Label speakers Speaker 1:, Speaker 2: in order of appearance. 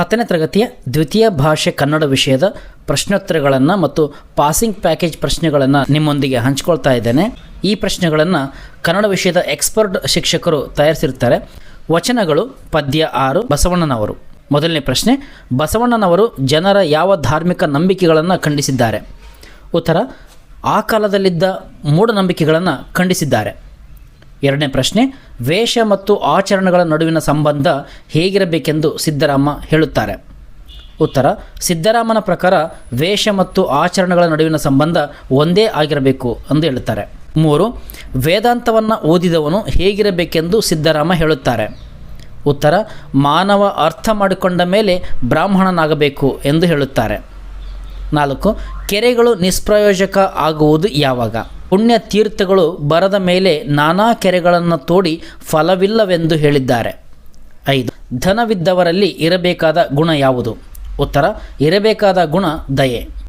Speaker 1: ಹತ್ತನೇ ತರಗತಿಯ ದ್ವಿತೀಯ ಭಾಷೆ ಕನ್ನಡ ವಿಷಯದ ಪ್ರಶ್ನೋತ್ತರಗಳನ್ನು ಮತ್ತು ಪಾಸಿಂಗ್ ಪ್ಯಾಕೇಜ್ ಪ್ರಶ್ನೆಗಳನ್ನು ನಿಮ್ಮೊಂದಿಗೆ ಹಂಚ್ಕೊಳ್ತಾ ಇದ್ದೇನೆ. ಈ ಪ್ರಶ್ನೆಗಳನ್ನು ಕನ್ನಡ ವಿಷಯದ ಎಕ್ಸ್ಪರ್ಟ್ ಶಿಕ್ಷಕರು ತಯಾರಿಸಿರ್ತಾರೆ ವಚನಗಳು ಪದ್ಯ ಆರು, ಬಸವಣ್ಣನವರು. ಮೊದಲನೇ ಪ್ರಶ್ನೆ, ಬಸವಣ್ಣನವರು ಜನರ ಯಾವ ಧಾರ್ಮಿಕ ನಂಬಿಕೆಗಳನ್ನು ಖಂಡಿಸಿದ್ದಾರೆ? ಉತ್ತರ, ಆ ಕಾಲದಲ್ಲಿದ್ದ ಮೂಢನಂಬಿಕೆಗಳನ್ನು ಖಂಡಿಸಿದ್ದಾರೆ. ಎರಡನೇ ಪ್ರಶ್ನೆ, ವೇಷ ಮತ್ತು ಆಚರಣೆಗಳ ನಡುವಿನ ಸಂಬಂಧ ಹೇಗಿರಬೇಕೆಂದು ಸಿದ್ದರಾಮ ಹೇಳುತ್ತಾರೆ. ಉತ್ತರ, ಸಿದ್ದರಾಮನ ಪ್ರಕಾರ ವೇಷ ಮತ್ತು ಆಚರಣೆಗಳ ನಡುವಿನ ಸಂಬಂಧ ಒಂದೇ ಆಗಿರಬೇಕು ಎಂದು ಹೇಳುತ್ತಾರೆ. ಮೂರು, ವೇದಾಂತವನ್ನು ಓದಿದವನು ಹೇಗಿರಬೇಕೆಂದು ಸಿದ್ದರಾಮ ಹೇಳುತ್ತಾರೆ. ಉತ್ತರ, ಮಾನವ ಅರ್ಥ ಮಾಡಿಕೊಂಡ ಮೇಲೆ ಬ್ರಾಹ್ಮಣನಾಗಬೇಕು ಎಂದು ಹೇಳುತ್ತಾರೆ. ನಾಲ್ಕು, ಕೆರೆಗಳು ನಿಷ್ಪ್ರಯೋಜಕ ಆಗುವುದು ಯಾವಾಗ? ಪುಣ್ಯ ತೀರ್ಥಗಳು ಬರದ ಮೇಲೆ ನಾನಾ ಕೆರೆಗಳನ್ನು ತೋಡಿ ಫಲವಿಲ್ಲವೆಂದು ಹೇಳಿದ್ದಾರೆ. ಐದು, ಧನವಿದ್ದವರಲ್ಲಿ ಇರಬೇಕಾದ ಗುಣ ಯಾವುದು? ಉತ್ತರ, ಇರಬೇಕಾದ ಗುಣ ದಯೆ.